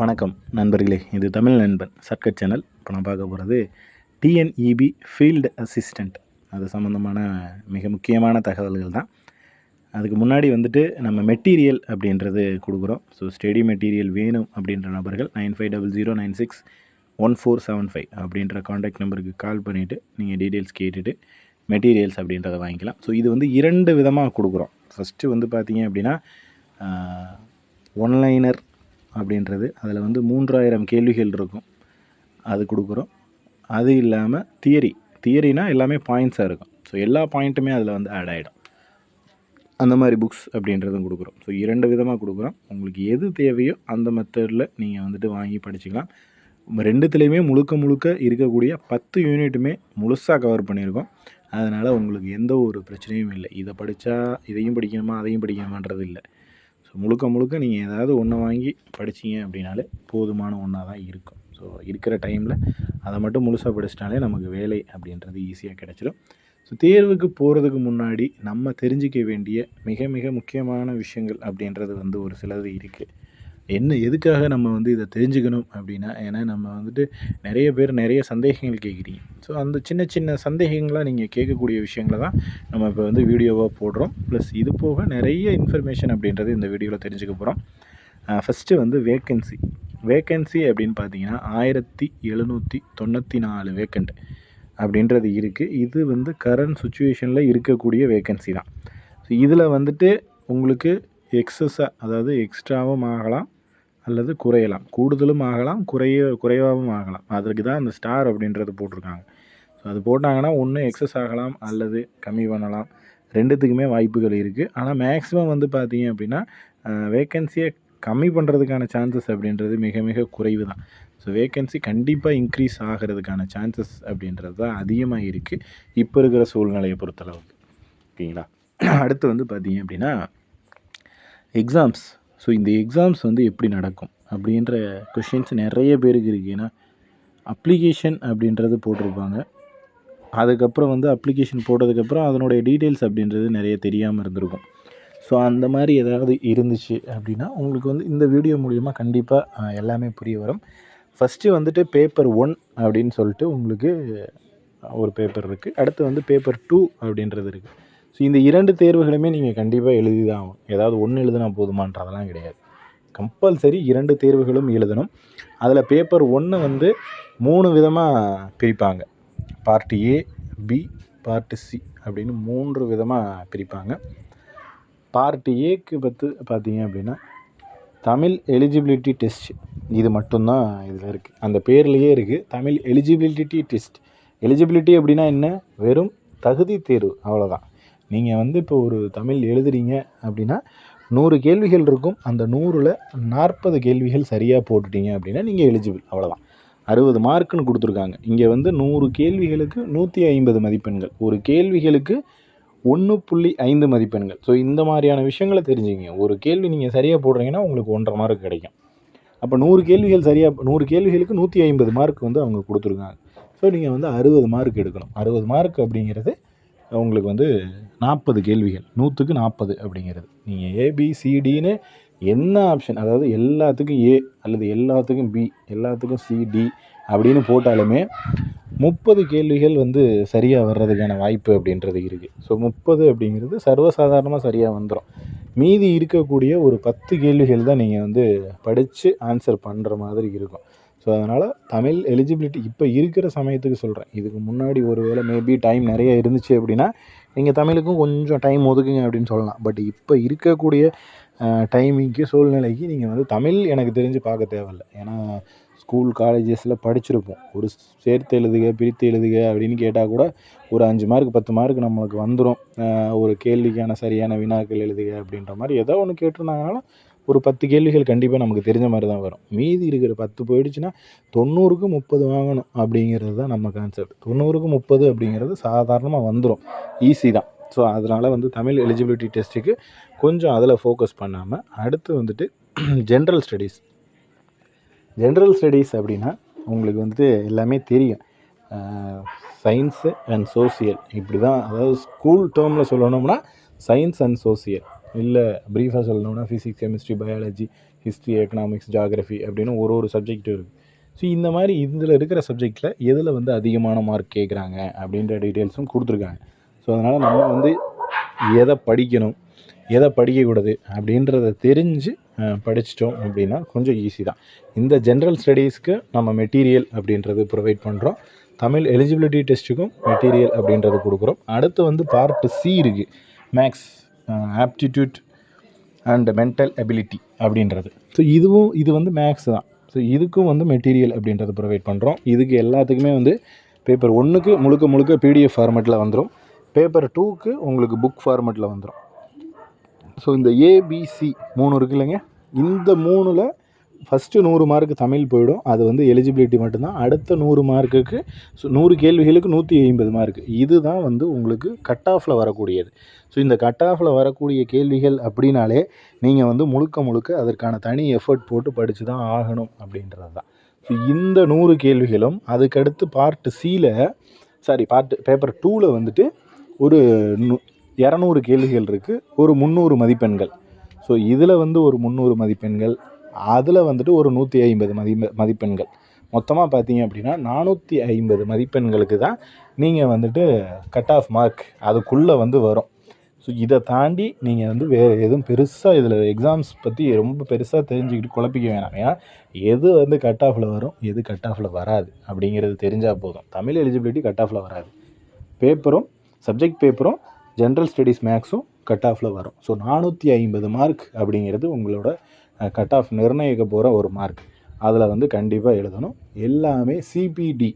வணக்கம் நண்பர்களே இது தமிழ் நண்பன் சர்க்கட் சேனல். இப்போ நான் பார்க்க போகிறது டிஎன்இபி ஃபீல்டு அசிஸ்டண்ட் அது சம்மந்தமான மிக முக்கியமான தகவல்கள் தான். அதுக்கு முன்னாடி வந்துட்டு நம்ம மெட்டீரியல் அப்படின்றது கொடுக்குறோம். ஸோ ஸ்டடி மெட்டீரியல் வேணும் அப்படின்ற நபர்கள் nine five double zero nine six one four seven five அப்படின்ற காண்டாக்ட் நம்பருக்கு கால் பண்ணிவிட்டு நீங்கள் டீட்டெயில்ஸ் கேட்டுட்டு மெட்டீரியல்ஸ் அப்படின்றத வாங்கிக்கலாம். ஸோ இது வந்து இரண்டு விதமாக கொடுக்குறோம். ஃபஸ்ட்டு வந்து பார்த்தீங்க அப்படின்னா ஒன்லைனர் அப்படின்றது. அதில் வந்து மூன்றாயிரம் கேள்விகள் இருக்கும். அது கொடுக்குறோம். அது இல்லாமல் தியரி தியரினா எல்லாமே பாயிண்ட்ஸாக இருக்கும். ஸோ எல்லா பாயிண்ட்டுமே அதில் வந்து ஆட் ஆகிடும் அந்த மாதிரி புக்ஸ் அப்படின்றதும் கொடுக்குறோம். ஸோ இரண்டு விதமாக கொடுக்குறோம். உங்களுக்கு எது தேவையோ அந்த மெத்தடில் நீங்கள் வந்துட்டு வாங்கி படிச்சுக்கலாம். ரெண்டுத்துலேயுமே முழுக்க முழுக்க இருக்கக்கூடிய பத்து யூனிட்டுமே முழுசாக கவர் பண்ணியிருக்கோம். அதனால் உங்களுக்கு எந்த ஒரு பிரச்சனையும் இல்லை. இதை படித்தா இதையும் படிக்கணுமா அதையும் படிக்கணுமான்றது இல்லை. ஸோ முழுக்க முழுக்க நீங்கள் ஏதாவது ஒன்று வாங்கி படிச்சீங்க அப்படின்னாலே போதுமான ஒன்றா தான் இருக்கும். ஸோ இருக்கிற டைமில் அதை மட்டும் முழுசாக படிச்சிட்டாலே நமக்கு வேலை அப்படின்றது ஈஸியாக கிடச்சிடும் ஸோ தேர்வுக்கு போகிறதுக்கு முன்னாடி நம்ம தெரிஞ்சிக்க வேண்டிய மிக மிக முக்கியமான விஷயங்கள் அப்படின்றது வந்து ஒரு சிலது இருக்குது என்ன எதுக்காக நம்ம வந்து இதை தெரிஞ்சுக்கணும் அப்படின்னா ஏன்னா நம்ம வந்துட்டு நிறைய பேர் நிறைய சந்தேகங்கள் கேட்குறீங்க. ஸோ அந்த சின்ன சின்ன சந்தேகங்களாக நீங்கள் கேட்கக்கூடிய விஷயங்களை தான் நம்ம இப்போ வந்து வீடியோவாக போடுறோம். ப்ளஸ் இது போக நிறைய இன்ஃபர்மேஷன் அப்படின்றது இந்த வீடியோவில் தெரிஞ்சுக்க போகிறோம் ஃபஸ்ட்டு வந்து வேக்கன்சி வேக்கன்சி அப்படின்னு பார்த்தீங்கன்னா ஆயிரத்தி எழுநூற்றி தொண்ணூற்றி நாலு வேக்கண்ட் அப்படின்றது இருக்குது இது வந்து கரண்ட் சுச்சுவேஷனில் இருக்கக்கூடிய வேக்கன்சி தான். ஸோ இதில் வந்துட்டு உங்களுக்கு எக்ஸஸாக அதாவது எக்ஸ்ட்ராவும் ஆகலாம். அல்லது குறையலாம். கூடுதலும் ஆகலாம் குறைய குறைவாகவும் ஆகலாம். அதற்கு தான் அந்த ஸ்டார் அப்படின்றது போட்டிருக்காங்க. ஸோ அது போட்டாங்கன்னா ஒன்று எக்ஸஸ் ஆகலாம் அல்லது கம்மி பண்ணலாம். ரெண்டுத்துக்குமே வாய்ப்புகள் இருக்குது ஆனால் மேக்ஸிமம் வந்து பார்த்தீங்க அப்படின்னா வேக்கன்சியை கம்மி பண்ணுறதுக்கான சான்சஸ் அப்படின்றது மிக மிக குறைவு தான். ஸோ வேக்கன்சி கண்டிப்பாக இன்க்ரீஸ் ஆகிறதுக்கான சான்சஸ் அப்படின்றது தான் அதிகமாக இருக்குது இப்போ இருக்கிற சூழ்நிலையை பொறுத்தளவுக்கு. ஓகேங்களா? அடுத்து வந்து பார்த்தீங்க அப்படின்னா எக்ஸாம்ஸ் ஸோ இந்த எக்ஸாம்ஸ் வந்து எப்படி நடக்கும்? அப்படின்ற கொஷின்ஸ் நிறைய பேருக்கு இருக்குது ஏன்னா அப்ளிகேஷன் அப்படின்றது போட்டிருப்பாங்க. அதுக்கப்புறம் வந்து அப்ளிகேஷன் போட்டதுக்கப்புறம் அதனுடைய டீட்டெயில்ஸ் அப்படின்றது நிறைய தெரியாமல் இருந்திருக்கும். ஸோ அந்த மாதிரி ஏதாவது இருந்துச்சு அப்படின்னா உங்களுக்கு வந்து இந்த வீடியோ மூலிமா கண்டிப்பாக எல்லாமே புரிய வரும். ஃபஸ்ட்டு வந்துட்டு பேப்பர் ஒன் அப்படின்னு சொல்லிட்டு உங்களுக்கு ஒரு பேப்பர் இருக்குது அடுத்து வந்து பேப்பர் டூ அப்படின்றது இருக்குது ஸோ இந்த இரண்டு தேர்வுகளுமே நீங்கள் கண்டிப்பாக எழுதி தான் ஏதாவது ஒன்று எழுதுனா போதுமான்றதெல்லாம் கிடையாது. கம்பல்சரி இரண்டு தேர்வுகளும் எழுதணும். அதில் பேப்பர் ஒன்று வந்து மூணு விதமாக பிரிப்பாங்க. Part A B part C அப்படின்னு மூன்று விதமாக பிரிப்பாங்க. பார்ட் ஏக்கு பத்து பார்த்தீங்க அப்படின்னா தமிழ் எலிஜிபிலிட்டி டெஸ்ட் இது மட்டும்தான் இதில் இருக்குது அந்த பேர்லேயே இருக்குது தமிழ் எலிஜிபிலிட்டி டெஸ்ட் எலிஜிபிலிட்டி அப்படின்னா என்ன? வெறும் தகுதி தேர்வு அவ்வளோதான் நீங்கள் வந்து இப்போ ஒரு தமிழ் எழுதுறீங்க அப்படின்னா நூறு கேள்விகள் இருக்கும். அந்த நூறில் நாற்பது கேள்விகள் சரியாக போட்டுட்டீங்க அப்படின்னா நீங்கள் எலிஜிபிள் அவ்வளோதான் அறுபது மார்க்குன்னு கொடுத்துருக்காங்க. இங்கே வந்து நூறு கேள்விகளுக்கு நூற்றி ஐம்பது மதிப்பெண்கள். ஒரு கேள்விகளுக்கு ஒன்று புள்ளி ஐந்து மதிப்பெண்கள். ஸோ இந்த மாதிரியான விஷயங்களை தெரிஞ்சுங்க ஒரு கேள்வி நீங்கள் சரியாக போடுறீங்கன்னா உங்களுக்கு ஒன்றரை மார்க் கிடைக்கும். அப்போ நூறு கேள்விகள் சரியாக நூறு கேள்விகளுக்கு நூற்றி ஐம்பது மார்க் வந்து அவங்க கொடுத்துருக்காங்க. ஸோ நீங்கள் வந்து அறுபது மார்க் எடுக்கணும். அறுபது மார்க் அப்படிங்கிறது உங்களுக்கு வந்து நாற்பது கேள்விகள் நூற்றுக்கு நாற்பது அப்படிங்கிறது. நீங்கள் ஏபிசிடின்னு என்ன ஆப்ஷன் அதாவது எல்லாத்துக்கும் ஏ அல்லது எல்லாத்துக்கும் பி எல்லாத்துக்கும் சிடி அப்படின்னு போட்டாலுமே முப்பது கேள்விகள் வந்து சரியாக வர்றதுக்கான வாய்ப்பு அப்படின்றது இருக்குது ஸோ முப்பது அப்படிங்கிறது சர்வசாதாரணமாக சரியாக வந்துடும் மீதி இருக்கக்கூடிய ஒரு பத்து கேள்விகள் தான் நீங்கள் வந்து படித்து ஆன்சர் பண்ணுற மாதிரி இருக்கும். ஸோ அதனால் தமிழ் எலிஜிபிலிட்டி இப்போ இருக்கிற சமயத்துக்கு சொல்கிறேன் இதுக்கு முன்னாடி ஒரு வேளை மேபி டைம் நிறைய இருந்துச்சு அப்படின்னா நீங்கள் தமிழுக்கும் கொஞ்சம் டைம் ஒதுக்குங்க அப்படின்னு சொல்லலாம். பட் இப்போ இருக்கக்கூடிய டைமிங்க்கு சூழ்நிலைக்கு நீங்கள் வந்து தமிழ் எனக்கு தெரிஞ்சு பார்க்க தேவையில்ல. ஏன்னா ஸ்கூல் காலேஜஸில் படிச்சிருப்போம். ஒரு சேர்த்து எழுதுக பிரித்து எழுதுக அப்படின்னு கேட்டால் கூட ஒரு அஞ்சு மார்க் பத்து மார்க் நம்மளுக்கு வந்துடும் ஒரு கேள்விக்கான சரியான வினாக்கள் எழுதுக அப்படின்ற மாதிரி ஏதோ ஒன்று கேட்டிருந்தாங்கனாலும் ஒரு பத்து கேள்விகள் கண்டிப்பாக நமக்கு தெரிஞ்ச மாதிரி தான் வரும். மீதி இருக்கிற பத்து போயிடுச்சுன்னா தொண்ணூறுக்கு முப்பது வாங்கணும் அப்படிங்கிறது தான் நம்ம கான்செப்ட் தொண்ணூறுக்கு முப்பது அப்படிங்கிறது சாதாரணமாக வந்துடும் ஈஸி தான். ஸோ அதனால் வந்து தமிழ் எலிஜிபிலிட்டி டெஸ்ட்டுக்கு கொஞ்சம் அதில் ஃபோக்கஸ் பண்ணாமல் அடுத்து வந்துட்டு ஜென்ரல் ஸ்டடீஸ் ஜென்ரல் ஸ்டடீஸ் அப்படின்னா உங்களுக்கு வந்துட்டு எல்லாமே தெரியும். சயின்ஸு அண்ட் சோசியல் இப்படி தான் அதாவது ஸ்கூல் டேர்மில் சொல்லணும்னா சயின்ஸ் அண்ட் சோசியல் இல்லை ப்ரீஃபாக சொல்லணும்னா physics chemistry biology history economics geography அப்படின்னு ஒரு ஒரு சப்ஜெக்ட் இருக்குது ஸோ இந்த மாதிரி இதில் இருக்கிற சப்ஜெக்டில் எதில் வந்து அதிகமான மார்க் கேட்குறாங்க அப்படின்ற டீட்டெயில்ஸும் கொடுத்துருக்காங்க. ஸோ அதனால் நம்ம வந்து எதை படிக்கணும் எதை படிக்கக்கூடாது அப்படின்றத தெரிஞ்சு படிச்சிட்டோம் அப்படின்னா கொஞ்சம் ஈஸி தான். இந்த ஜென்ரல் ஸ்டடீஸ்க்கு நம்ம மெட்டீரியல் அப்படின்றது ப்ரொவைட் பண்ணுறோம் தமிழ் எலிஜிபிலிட்டி டெஸ்ட்டுக்கும் மெட்டீரியல் அப்படின்றது கொடுக்குறோம். அடுத்து வந்து பார்ட் சி இருக்குது maths aptitude and mental ability அப்படின்றது. ஸோ இதுவும் இது வந்து மேக்ஸ் தான். ஸோ இதுக்கும் வந்து மெட்டீரியல் அப்படின்றத ப்ரொவைட் பண்ணுறோம் இதுக்கு எல்லாத்துக்குமே வந்து பேப்பர் ஒன்றுக்கு முழுக்க முழுக்க பிடிஎஃப் ஃபார்மேட்டில் வந்துடும் பேப்பர் டூக்கு உங்களுக்கு புக் ஃபார்மேட்டில் வந்துடும் ஸோ இந்த ஏபிசி மூணு இருக்கு இல்லைங்க. இந்த மூணில் ஃபஸ்ட்டு நூறு மார்க்கு தமிழ் போயிடும். அது வந்து எலிஜிபிலிட்டி மட்டும்தான். அடுத்த நூறு மார்க்குக்கு ஸோ நூறு கேள்விகளுக்கு நூற்றி ஐம்பது மார்க் இதுதான் வந்து உங்களுக்கு கட் ஆஃபில் வரக்கூடியது. ஸோ இந்த கட் ஆஃபில் வரக்கூடிய கேள்விகள் அப்படின்னாலே நீங்கள் வந்து முழுக்க முழுக்க அதற்கான தனி எஃபர்ட் போட்டு படித்து தான் ஆகணும் அப்படின்றது தான் ஸோ இந்த நூறு கேள்விகளும் அதுக்கடுத்து பார்ட் சியில் சாரி பார்ட் பேப்பர் டூவில் வந்துட்டு ஒரு நு இரநூறு கேள்விகள் இருக்குது ஒரு முந்நூறு மதிப்பெண்கள். ஸோ இதில் வந்து ஒரு முந்நூறு மதிப்பெண்கள் அதில் வந்துட்டு ஒரு நூற்றி ஐம்பது மதி மதிப்பெண்கள். மொத்தமாக பார்த்தீங்க அப்படின்னா நானூற்றி ஐம்பது மதிப்பெண்களுக்கு தான் நீங்கள் வந்துட்டு கட் ஆஃப் மார்க் அதுக்குள்ளே வந்து வரும். ஸோ இதை தாண்டி நீங்கள் வந்து வேறு எதுவும் பெருசாக இதில் எக்ஸாம்ஸ் பற்றி ரொம்ப பெருசாக தெரிஞ்சுக்கிட்டு குழப்பிக்க வேணாம். ஏன்னா எது வந்து கட் ஆஃபில் வரும் எது கட் ஆஃபில் வராது அப்படிங்கிறது தெரிஞ்சால் போதும். தமிழ் எலிஜிபிலிட்டி கட் ஆஃபில் வராது. பேப்பரும் சப்ஜெக்ட் பேப்பரும் ஜென்ரல் ஸ்டடீஸ் மேக்ஸும் கட் ஆஃபில் வரும். ஸோ நானூற்றி ஐம்பது மார்க் அப்படிங்கிறது உங்களோட கட் ஆஃப் நிர்ணயிக்க போகிற ஒரு மார்க் அதில் வந்து கண்டிப்பாக எழுதணும். எல்லாமே சிபிடி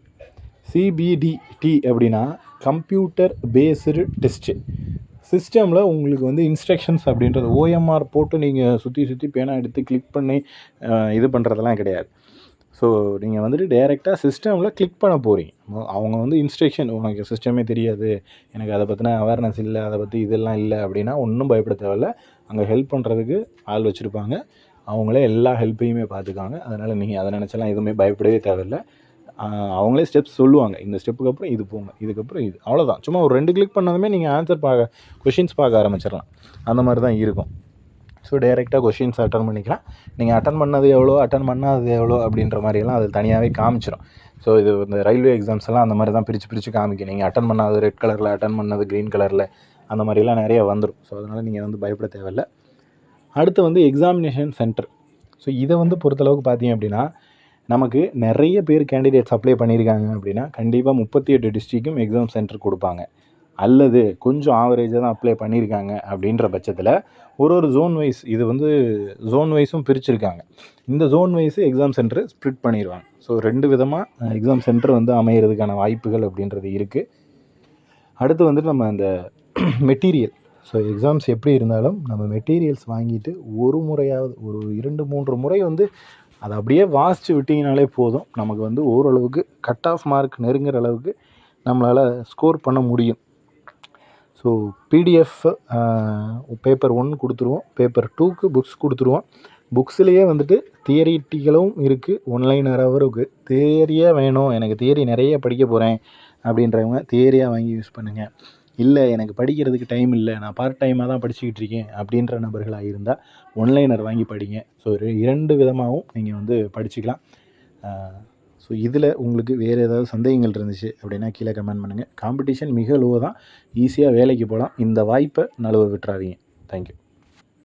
சிபிடிடி அப்படின்னா கம்ப்யூட்டர் பேஸ்டு டெஸ்ட்டு சிஸ்டமில் உங்களுக்கு வந்து இன்ஸ்ட்ரக்ஷன்ஸ் அப்படின்றது ஓஎம்ஆர் போட்டு நீங்கள் சுற்றி சுற்றி பேனா எடுத்து கிளிக் பண்ணி இது பண்ணுறதெல்லாம் கிடையாது. ஸோ நீங்கள் வந்துட்டு டைரெக்டாக சிஸ்டமில் கிளிக் பண்ண போகிறீங்க அவங்க வந்து இன்ஸ்ட்ரக்ஷன் உனக்கு சிஸ்டமே தெரியாது. எனக்கு அதை பற்றின அவேர்னஸ் இல்லை அதை பற்றி இதெல்லாம் இல்லை அப்படின்னா ஒன்றும் பயப்பட தேவையில்ல. அங்கே ஹெல்ப் பண்ணுறதுக்கு ஆள் வச்சுருப்பாங்க. அவங்களே எல்லா ஹெல்ப்பையுமே பார்த்துக்காங்க அதனால் நீங்கள் அதை நினச்சலாம் எதுவுமே பயப்படவே தேவையில்ல. அவங்களே ஸ்டெப்ஸ் சொல்லுவாங்க. இந்த ஸ்டெப்புக்கு அப்புறம் இது போங்க இதுக்கப்புறம் இது. அவ்வளோதான் சும்மா ஒரு ரெண்டு கிளிக் பண்ணதுமே நீங்கள் ஆன்சர் பார்க்க கொஷின்ஸ் பார்க்க ஆரம்பிச்சிடலாம். அந்த மாதிரி தான் இருக்கும். ஸோ டைரெக்டாக கொஷின்ஸ் அட்டன் பண்ணிக்கலாம். நீங்கள் அட்டன் பண்ணது எவ்வளோ அட்டன் பண்ணாதது எவ்வளோ அப்படின்ற மாதிரியெல்லாம் அது தனியாகவே காமிச்சிடும் ஸோ இது இந்த ரயில்வே எக்ஸாம்ஸ் எல்லாம் அந்த மாதிரி தான் பிரித்து பிரித்து காமிக்கும். நீங்கள் அட்டன் பண்ணாதது ரெட் கலரில் அட்டன் பண்ணது க்ரீன் கலரில் அந்த மாதிரிலாம் நிறைய வந்துடும் ஸோ அதனால் நீங்கள் வந்து பயப்பட தேவையில்ல. அடுத்து வந்து எக்ஸாமினேஷன் சென்டர் ஸோ இதை வந்து பொறுத்தளவுக்கு பார்த்தீங்க அப்படின்னா நமக்கு நிறைய பேர் கேண்டிடேட்ஸ் அப்ளை பண்ணியிருக்காங்க அப்படின்னா கண்டிப்பாக முப்பத்தி எட்டு டிஸ்ட்ரிக்கும் எக்ஸாம் சென்டர் கொடுப்பாங்க. அல்லது கொஞ்சம் ஆவரேஜாக தான் அப்ளை பண்ணியிருக்காங்க அப்படின்ற பட்சத்தில் ஒரு ஒரு ஜோன் வைஸ் இது வந்து ஜோன் வைஸும் பிரிச்சுருக்காங்க. இந்த zone wise exam centre split பண்ணிடுவாங்க. ஸோ ரெண்டு விதமாக எக்ஸாம் சென்டர் வந்து அமையிறதுக்கான வாய்ப்புகள் அப்படின்றது இருக்குது அடுத்து வந்துட்டு நம்ம அந்த மெட்டீரியல் ஸோ எக்ஸாம்ஸ் எப்படி இருந்தாலும் நம்ம மெட்டீரியல்ஸ் வாங்கிட்டு ஒரு முறையாவது ஒரு இரண்டு மூன்று முறை வந்து அதை அப்படியே வாசித்து விட்டிங்கனாலே போதும். நமக்கு வந்து ஓரளவுக்கு கட் ஆஃப் மார்க் நெருங்குற அளவுக்கு நம்மளால் ஸ்கோர் பண்ண முடியும். ஸோ பிடிஎஃப் பேப்பர் ஒன் கொடுத்துருவோம். பேப்பர் டூக்கு புக்ஸ் கொடுத்துருவோம். புக்ஸ்லேயே வந்துட்டு தியரிட்டிகளும் இருக்குது ஒன்லைனராகவும் இருக்குது தியரியாக வேணும். எனக்கு தியரி நிறைய படிக்க போகிறேன் அப்படின்றவங்க தியரியாக வாங்கி யூஸ் பண்ணுங்கள் இல்லை எனக்கு படிக்கிறதுக்கு டைம் இல்லை நான் பார்ட் டைமாக தான் படிச்சுக்கிட்டு இருக்கேன் அப்படின்ற நபர்களாக இருந்தால் ஒன்லைனர் வாங்கி படிங்க. ஸோ இரண்டு விதமாகவும் நீங்கள் வந்து படிச்சுக்கலாம். ஸோ இதில் உங்களுக்கு வேறு ஏதாவது சந்தேகங்கள் இருந்துச்சு அப்படின்னா கீழே கமெண்ட் பண்ணுங்கள் காம்படிஷன் மிக லோ தான். ஈஸியாக வேலைக்கு போகலாம். இந்த வாய்ப்பை நழுவ விட்டுறாதீங்க. தேங்க்யூ